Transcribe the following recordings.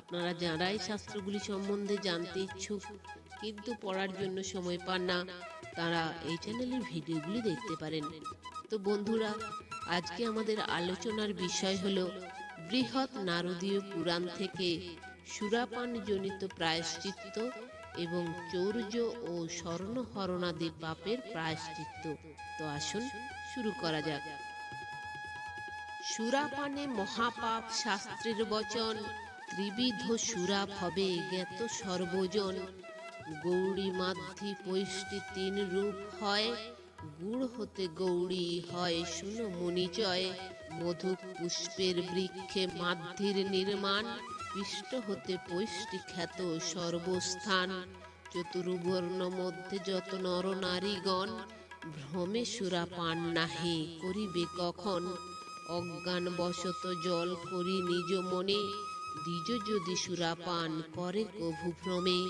আপনারা যারাই শাস্ত্রগুলি সম্বন্ধে জানতে ইচ্ছুক, কিন্তু পড়ার জন্য সময় পান না, তারা এই চ্যানেলের ভিডিওগুলি দেখতে পারেন। তো বন্ধুরা, আজকে আমাদের আলোচনার বিষয় হলো বৃহৎ নারদীয় পুরাণ থেকে সুরাপান জনিত প্রায়শ্চিত্ত এবং চৌর্য ও স্বর্ণহরণাদি পাপের প্রায়শ্চিত্ত। তো আসুন শুরু করা যাক। সুরাপানে মহাপাপ শাস্ত্রের বচন ত্রিবিধ সুরাপ হবে জ্ঞাত সর্বজন। গৌরী মাধ্যি পৈষ্টি তিন রূপ হয়। গুড় হতে গৌরী হয়, শুনো মণিচয় মধু পুষ্পের বৃক্ষে মাধ্যির নির্মাণ। পিষ্ট হতে পৈষ্টি খ্যাত সর্বস্থান। চতুর্বর্ণ মধ্যে যত নর নারীগণ, ভ্রমে সুরা পান নাহে করিবে কখন। অজ্ঞান বশত জল করি নিজ মনে। দ্বিজ যদি সুরাপান করে কভু ভ্রমে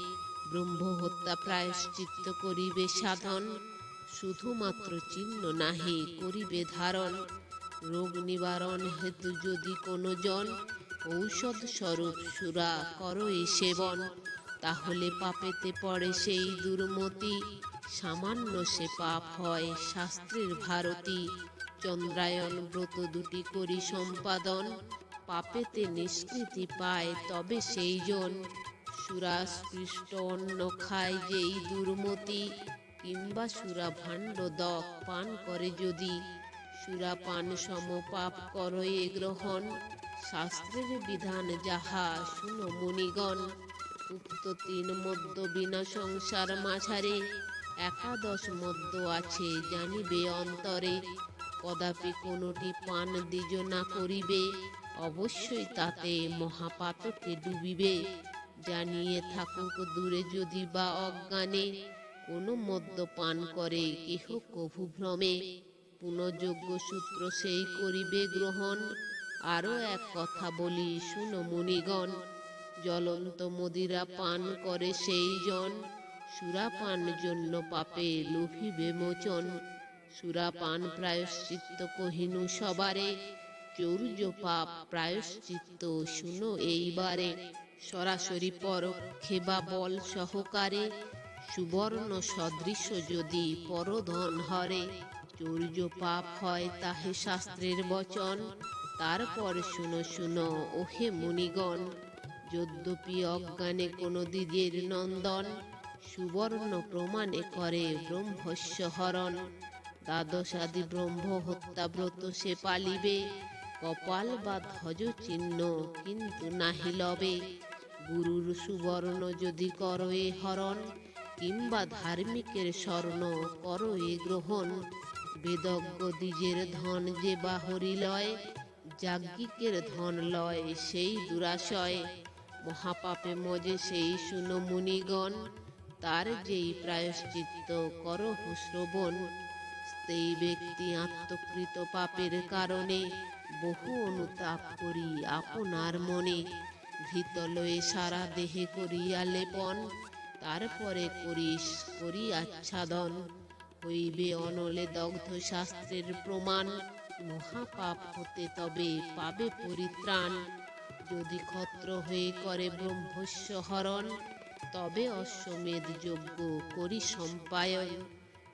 ব্রহ্ম হত্যা প্রায়শ্চিত্ত করিবে সাধন, শুধুমাত্র চিহ্ন নাহি করিবে ধারণ। রোগ নিবারণ হেতু যদি কোনো জন, ঔষধ স্বরূপ সুরা করো এ সেবন। তাহলে পাপেতে পড়ে সেই দুর্মতি, সামান্য সে পাপ হয় শাস্ত্রের ভারতী। চন্দ্রায়ন ব্রত দুটি করি সম্পাদন পাপেতে নিষ্কৃতি পায় তবে সেই জন সুরাস্পৃষ্ট অন্ন খায় যেই দুর্মতি, কিংবা সুরা ভাণ্ড দক পান করে যদি। সুরা পান সম পাপ করয়ে গ্রহণ, শাস্ত্রের বিধান যাহা, শুনো মুনিগণ। উক্ত তিন মদ্য বিনা সংসার মাঝারে, একাদশ মদ্য আছে জানিবে অন্তরে। কদাপি কোনোটি পান দ্বিজ না করিবে অবশ্যই তাতে মহাপাতকে ডুবিবে। জানিয়ে থাকুক দূরে যদি বা অজ্ঞানে, কোনো মদ্য পান করে কেহ কভু ভ্রমে। পুনযোগ্য সূত্র সেই করিবে গ্রহণ। আরও এক কথা বলি, শুনো মুনিগণ, জ্বলন্ত মদিরা পান করে সেই জন। সুরাপান জন্য পাপে লোভিবে মোচন। সুরাপান প্রায়শ্চিত্ত কহিনু সবারে চৌর্য পাপ প্রায়শ্চিত্ত শুনো এইবারে। সরাসরি পরক্ষে বা বল সহকারে সুবর্ণ সদৃশ যদি পরধন হরে। চৌর্য পাপ হয় তাহে শাস্ত্রের বচন, তারপর শুনো শুনো, ওহে মুনিগণ। যদ্যপি অজ্ঞানে কোনো দিজের নন্দন সুবর্ণ প্রমাণে করে ব্রহ্মস্য হরণ। দ্বাদশাদি ব্রহ্ম হত্যা ব্রত সে পালিবে কপাল বা ধ্বজ চিহ্ন কিন্তু নাহি লবে। গুরুর সুবর্ণ যদি করো এ হরণ, কিংবা ধার্মিকের স্বর্ণ করো এ গ্রহণ, বেদজ্ঞ দ্বিজের ধন যে বাহরি লয়, যাজ্ঞিকের ধন লয় সেই দুরাশয়। মহাপাপে মজে সেই শুনো মুনিগণ, তার যেই প্রায়শ্চিত্ত করো শ্রবণ। সেই ব্যক্তি আত্মকৃত পাপের কারণে বহু অনুতাপ করি আপনার মনে। ভীতলয়ে সারা দেহে করিয়া লেপন, তারপরে করিস করি আচ্ছাদন হইবে অনলে দগ্ধ শাস্ত্রের প্রমাণ, মহাপাপ হতে তবে পাবে পরিত্রাণ। যদি ক্ষত্র হয়ে করে ব্রহ্মস্য হরণ, তবে অশ্বমেধ যজ্ঞ করি সম্পায়ন।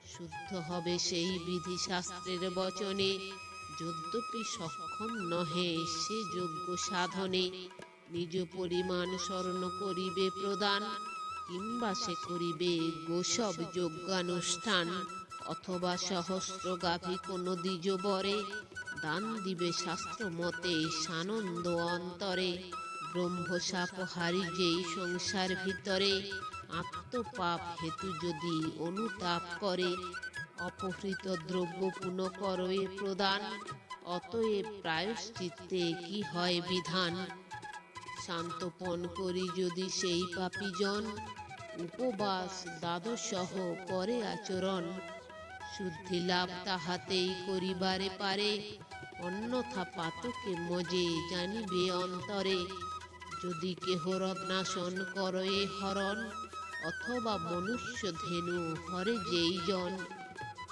শুদ্ধ হবে সেই বিধি শাস্ত্রের বচনে যদ্যপি সক্ষম নহে, সে যোগ্য সাধনে নিজ পরিমাণ স্মরণ করিবে প্রদান, কিংবা সে করিবে গোসব যজ্ঞানুষ্ঠান, অথবা সহস্র গাভী কোনো দ্বিজ বরে, দান দিবে শাস্ত্র মতে সানন্দ অন্তরে, ব্রহ্মসাপ হারি যেই সংসার ভিতরে, আত্মপাপ হেতু যদি অনুতাপ করে অপহৃত দ্রব্য পুনঃ করয়ে প্রদান, অতএব প্রায়শ্চিত্তে কি হয় বিধান। শান্তপন করি যদি সেই পাপীজন, উপবাস দ্বাদশসহ করে আচরণ। শুদ্ধি লাভ তাহাতেই করিবারে পারে, অন্যথা পাতকে মজে জানিবে অন্তরে। যদি কেহ রত্নাসন করয়ে হরণ, অথবা মনুষ্য ধেনু হরে যেই জন।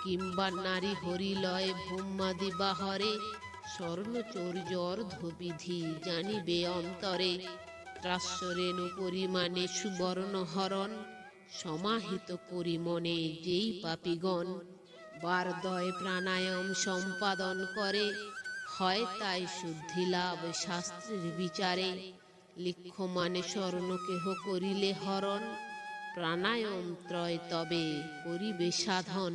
কিংবা নারী হরিলয় ভূমাদি বাহরে স্বর্ণচর্য অর্ধবিধি জানিবে অন্তরে। ত্রাস্যরেণু পরিমাণে সুবর্ণ হরণ, সমাহিত করি মনে যেই পাপিগণ। বারদয় প্রাণায়াম সম্পাদন করে, হয় তাই শুদ্ধি লাভ শাস্ত্রের বিচারে। লিখ্য মানে স্বর্ণ করিলে হরণ, প্রাণায়াম ত্রয় তবে করিবে সাধন।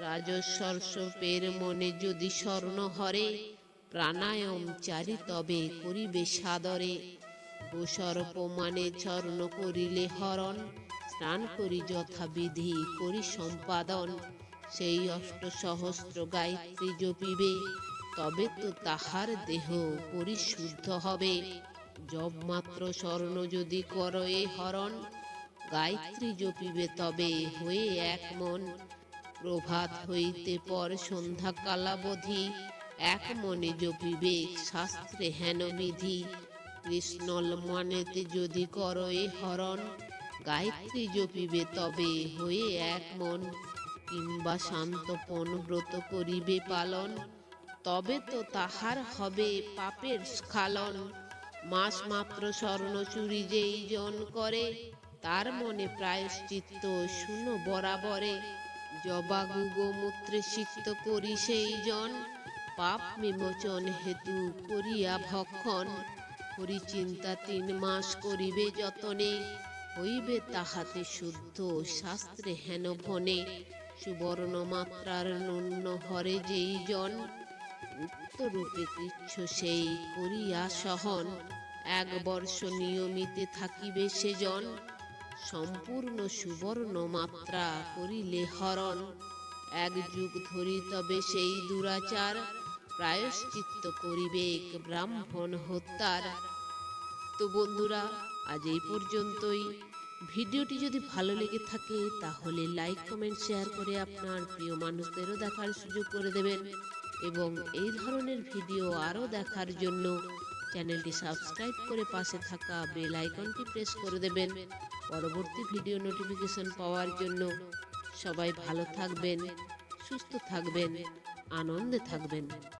রাজস্বর্ষপের মনে যদি স্বর্ণ হরে, প্রাণায়াম চারি তবে করিবে সাদরে। মানে স্বর্ণ করিলে হরণ, স্নান করি যথাবিধি করি সম্পাদন। সেই অষ্ট সহস্র গায়ত্রী জপিবে, তবে তো তাহার দেহ পরিশুদ্ধ হবে। জব মাত্র স্বর্ণ যদি করয়ে হরণ, গায়ত্রী জপিবে তবে হয়ে এক মন। প্রভাত হইতে পর সন্ধ্যা কালাবধি, এক মনে জপিবে শাস্ত্রে হেন বিধি। কৃষ্ণল মনেতে যদি করয়ে হরণ, গায়ত্রী জপিবে তবে হয়ে এক মন। কিংবা শান্তপন ব্রত করিবে পালন, তবে তো তাহার হবে পাপের স্খালন। মাস মাত্র স্বর্ণ চুরি যেই জন করে, তার মনে প্রায়শ্চিত্ত শুনো বরাবরে। জবা গোমূত্রে সিক্ত করি সেই জন। পাপ বিমোচন হেতু করিয়া ভক্ষণ। হরি চিন্তা তিন মাস করিবে যতনে। হইবে তাহাতে শুদ্ধ শাস্ত্রে হেন ভনে। সুবর্ণ মাত্রার নূন্য হরে যেই জন। উক্তরূপে কৃচ্ছ সেই করিয়া সহন। এক বর্ষ নিয়মিতে থাকিবে সেজন সম্পূর্ণ সুবর্ণ মাত্রা করিলে হরণ। এক যুগ ধরি তবে সেই দুরাচার, প্রায়শ্চিত্ত করিবে ব্রাহ্মণ হত্যার। তো বন্ধুরা, আজ এই পর্যন্তই। ভিডিওটি যদি ভালো লেগে থাকে, তাহলে লাইক কমেন্ট শেয়ার করে আপনার প্রিয় মানুষদেরও দেখার সুযোগ করে দেবেন। এবং এই ধরনের ভিডিও আরও দেখার জন্য চ্যানেলটি সাবস্ক্রাইব করে পাশে থাকা বেল আইকনটি প্রেস করে দেবেন। পরবর্তী ভিডিও নোটিফিকেশন পাওয়ার জন্য সবাই ভালো থাকবেন, সুস্থ থাকবেন, আনন্দে থাকবেন।